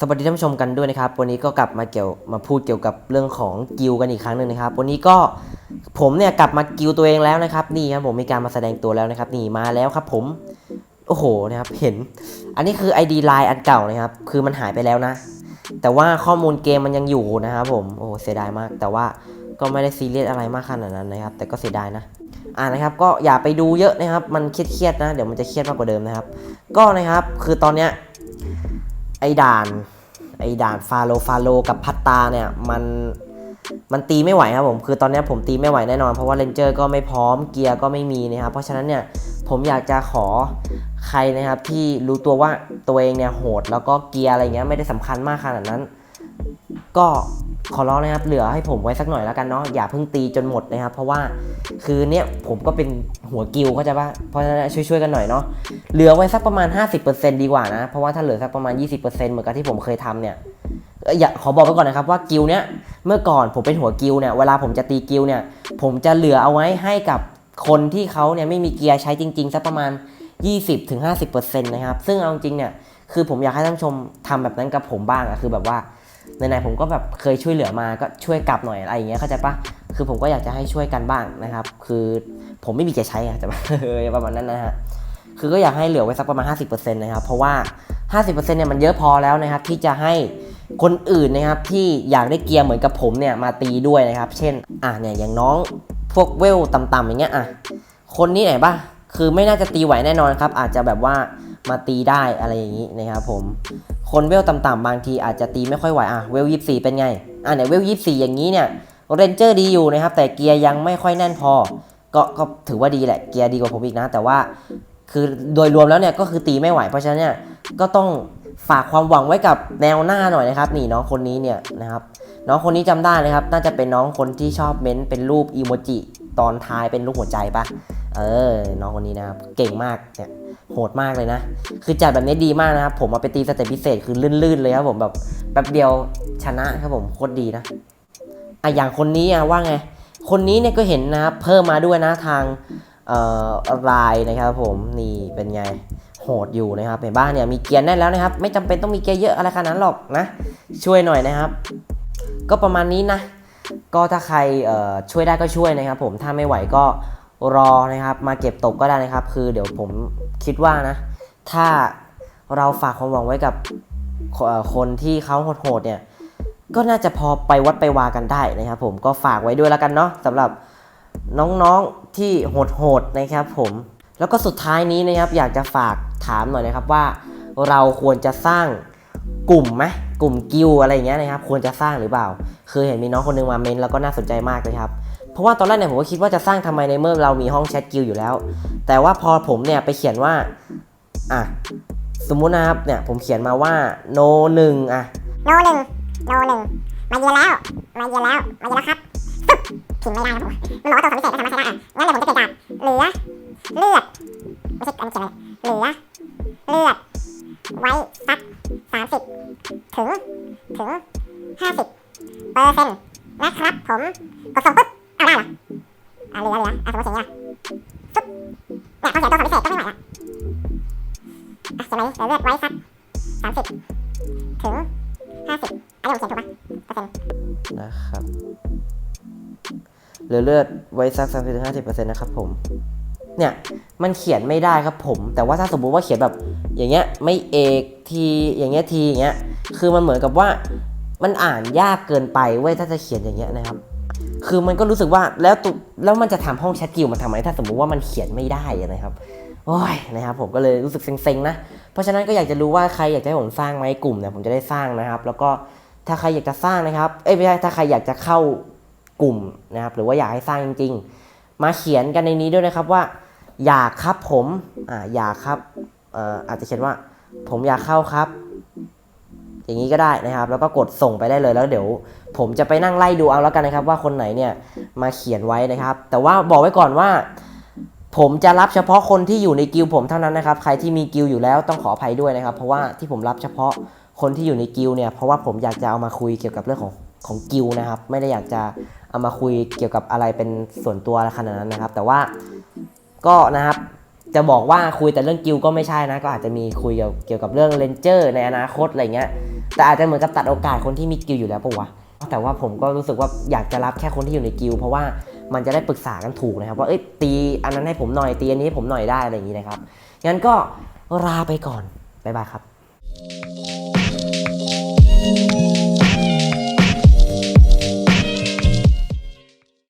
สวัสดีท่านผู้ชมกันด้วยนะครับ วันนี้ก็กลับมาเกี่ยวมาพูดเกี่ยวกับเรื่องของกิลกันอีกครั้งหนึ่งนะครับ วันนี้ก็ผมเนี่ยกลับมากิลตัวเองแล้วนะครับ นี่ครับผมมีการมาแสดงตัวแล้วนะครับ นี่มาแล้วครับ ผมโอ้โหนะครับเห็น อันนี้คือ ID Line อันเก่านะครับ คือมันหายไปแล้วนะ แต่ว่าข้อมูลเกมมันยังอยู่นะครับผมโอ้เสียดายมาก แต่ว่าก็ไม่ได้ซีเรียสอะไรมากขนาดนั้นนะครับ แต่ก็เสียดายนะอ่านะครับก็อย่าไปดูเยอะนะครับ มันเครียดๆนะ เดี๋ยวมันจะเครียดมากกว่าเดิมนะครับ ก็นะครับคือตอนเนี้ยไอ้ด่าน ไอ้ด่านฟาโลฟาโลกับพัตตาเนี่ยมันมันตีไม่ไหวครับผมคือตอนนี้ผมตีไม่ไหวแน่นอนเพราะว่าเลนเจอร์ก็ไม่พร้อมเกียร์ก็ไม่มีนะครับเพราะฉะนั้นเนี่ยผมอยากจะขอใครนะครับที่รู้ตัวว่าตัวเองเนี่ยโหด แล้วก็เกียร์อะไรเงี้ยไม่ได้สำคัญมากขนาดนั้น ก็ ขอร้องนะครับเหลือให้ผมไว้สักหน่อยแล้วกันเนาะอย่าเพิ่งตีจนหมดนะครับ เพราะว่าคือเนี่ยผมก็เป็นหัวกิลเข้าใจปะเพราะฉะนั้นช่วยๆกันหน่อยเนาะเหลือไว้สักประมาณ 50%ดีกว่านะ เพราะว่าถ้าเหลือสักประมาณ 20%เหมือนกับที่ผมเคยทำเนี่ยอย่าขอบอกไว้ก่อนนะครับว่ากิลเนี้ยเมื่อก่อนผมเป็นหัวกิลเนี่ยเวลาผมจะตีกิลเนี่ยผมจะเหลือเอาไว้ให้กับคนที่เขาเนี่ยไม่มีเกียร์ใช้จริงๆสักประมาณ 20-50%นะครับซึ่งเอาจริงเนี่ยคือผมอยากให้ท่านชมทำแบบนั้นกับผมบ้างอะคือแบบว่า ไหนๆผมก็แบบเคยช่วยเหลือมาก็ช่วยกลับหน่อยอะไรอย่างเงี้ยเข้าใจปะคือผมก็อยากจะให้ช่วยกันบ้างนะครับ คือผมไม่มีเกียร์ใช้อะแต่ว่าประมาณนั้นนะฮะคือก็อยากให้เหลือไว้สักประมาณ 50%นะครับ เพราะว่า 50%เนี่ยมันเยอะพอแล้วนะครับ ที่จะให้คนอื่นนะครับที่อยากได้เกียร์เหมือนกับผมเนี่ยมาตีด้วยนะครับ เช่นอะเนี่ยอย่างน้องพวกเวลต่ำๆอย่างเงี้ยอะคนนี้ไหนบ้างคือไม่น่าจะตีไหวแน่นอนครับ อาจจะแบบว่า มาตีได้อะไรอย่างนี้นะครับผม คนเวลต่ำๆบางทีอาจจะตีไม่ค่อยไหวอะเวลยี่สี่เป็นไง อะเนี่ยเวลยี่สี่อย่างนี้เนี่ยเรนเจอร์ดีอยู่นะครับ แต่เกียร์ยังไม่ค่อยแน่นพอ ก็ก็ถือว่าดีแหละเกียร์ดีกว่าผมอีกนะ แต่ว่าคือโดยรวมแล้วเนี่ยก็คือตีไม่ไหว เพราะฉะนั้นเนี่ยก็ต้องฝากความหวังไว้กับแนวหน้าหน่อยนะครับ นี่น้องคนนี้เนี่ยนะครับน้องคนนี้จำได้นะครับ น่าจะเป็นน้องคนที่ชอบเม้นเป็นรูปอีโมจิตอนท้ายเป็นรูปหัวใจปะเออ น้องคนนี้นะครับ เก่งมากเนี่ย โหดมากเลยนะ คือจัดแบบนี้ดีมากนะครับ ผมมาไปตีสเตปพิเศษคือลื่นๆเลยครับผมแบบแป๊บเดียวชนะครับผมโคตรดีนะอะอย่างคนนี้อะว่าไง คนนี้เนี่ยก็เห็นนะเพิ่มมาด้วยนะทางเอ่อลายนะครับผมนี่เป็นไงโหดอยู่นะครับเห็นบ้างเนี่ยมีเกียร์แน่นแล้วนะครับ ไม่จำเป็นต้องมีเกียร์เยอะอะไรขนาดนั้นหรอกนะ ช่วยหน่อยนะครับ ก็ประมาณนี้นะ ก็ถ้าใครช่วยได้ก็ช่วยนะครับ ผมถ้าไม่ไหวก็ รอนะครับมาเก็บตกก็ได้นะครับ คือเดี๋ยวผมคิดว่านะ ถ้าเราฝากความหวังไว้กับคนที่เขาโหดๆเนี่ยก็น่าจะพอไปวัดไปวากันได้นะครับ ผมก็ฝากไว้ด้วยแล้วกันเนาะสำหรับน้องๆที่โหดๆนะครับผมแล้วก็สุดท้ายนี้นะครับอยากจะฝากถามหน่อยนะครับว่า เราควรจะสร้างกลุ่มไหมกลุ่มกิลอะไรเงี้ยนะครับ ควรจะสร้างหรือเปล่า คือเห็นมีน้องคนหนึงมาเมนแล้วก็น่าสนใจมากเลยครับ เพราะว่าตอนแรกเนี่ยผมก็คิดว่าจะสร้างทำไมในเมื่อเรามีห้องแชทกิลอยู่แล้ว แต่ว่าพอผมเนี่ยไปเขียนว่าอะสมมุตินะครับเนี่ยผมเขียนมาว่า no หนึ่งอะโนหนึ่งโนหนึ่งมาเยือนแล้ว มาเยือนแล้ว มาเยือนแล้วครับปึ๊บพิมพ์ไม่ได้ครับผมมันบอกว่าตัวสมพิเศษไม่สามารถใช้ได้อะงั้นเดี๋ยวผมจะเปลี่ยนจากเหลือเลือดไม่ใช่อันนี้เขียนอะไรเหลือเลือดไว้สักสามสิบถึงถึงห้าสิบเปอร์เซ็นต์นะครับผมกดส่งปุ๊บ เอาได้เหรออะเหลือเหลืออะสมมติเขียนอย่างนี้ปึ๊บเนี่ยพอเขียนตัวสามพิเศษก็ไม่ไหวละอะเขียนไรเหลือเลือดไว้สักสามสิบถึงห้าสิบอันนี้ผมเขียนถูกปะเปอร์เซ็นต์นะครับเหลือเลือดไว้สักสามสิบถึงห้าสิบเปอร์เซ็นต์นะครับผมเนี่ยมันเขียนไม่ได้ครับผม แต่ว่าถ้าสมมุติว่าเขียนแบบอย่างเงี้ยไม่เอกทีอย่างเงี้ยทีอย่างเงี้ยคือมันเหมือนกับว่ามันอ่านยากเกินไปเว้ยถ้าจะเขียนอย่างเงี้ยนะครับ คือมันก็รู้สึกว่าแล้วตุแล้วมันจะทำห้องแชทกิลมันทำไมถ้าสมมุติว่ามันเขียนไม่ได้นะครับโอ้ยนะครับผมก็เลยรู้สึกเซ็งๆนะเพราะฉะนั้นก็อยากจะรู้ว่าใครอยากจะให้ผมสร้างไหมกลุ่มเนี่ยผมจะได้สร้างนะครับ แล้วก็ถ้าใครอยากจะสร้างนะครับเอ้ยไม่ใช่ถ้าใครอยากจะเข้ากลุ่มนะครับ หรือว่าอยากให้สร้างจริง ๆ มาเขียนกันในนี้ด้วยนะครับว่า อยากครับผมอ่าอยากครับเอ่ออาจจะเขียนว่า ผมอยากเข้าครับ อย่างนี้ก็ได้นะครับ แล้วก็กดส่งไปได้เลยแล้วเดี๋ยวผมจะไปนั่งไล่ดูเอาแล้วกันนะครับ ว่าคนไหนเนี่ยมาเขียนไว้นะครับ แต่ว่าบอกไว้ก่อนว่า ผมจะรับเฉพาะคนที่อยู่ในกิลผมเท่านั้นนะครับ ใครที่มีกิลอยู่แล้วต้องขออภัยด้วยนะครับ เพราะว่าที่ผมรับเฉพาะคนที่อยู่ในกิลเนี่ยเพราะว่าผมอยากจะเอามาคุยเกี่ยวกับเรื่องของของกิลนะครับ ไม่ได้อยากจะเอามาคุยเกี่ยวกับอะไรเป็นส่วนตัวขนาดนั้นนะครับ แต่ว่าก็นะครับ จะบอกว่าคุยแต่เรื่องกิลก็ไม่ใช่นะ ก็อาจจะมีคุยเกี่ยวกับเรื่องเลนเจอร์ในอนาคตอะไรเงี้ย แต่อาจจะเหมือนกับตัดโอกาสคนที่มีกิลอยู่แล้วปะวะ แต่ว่าผมก็รู้สึกว่าอยากจะรับแค่คนที่อยู่ในกิลเพราะว่ามันจะได้ปรึกษากันถูกนะครับ ว่าเอ้ยตีอันนั้นให้ผมหน่อยตีอันนี้ให้ผมหน่อยได้อะไรอย่างนี้นะครับ งั้นก็ลาไปก่อน บ๊ายบายครับ thank you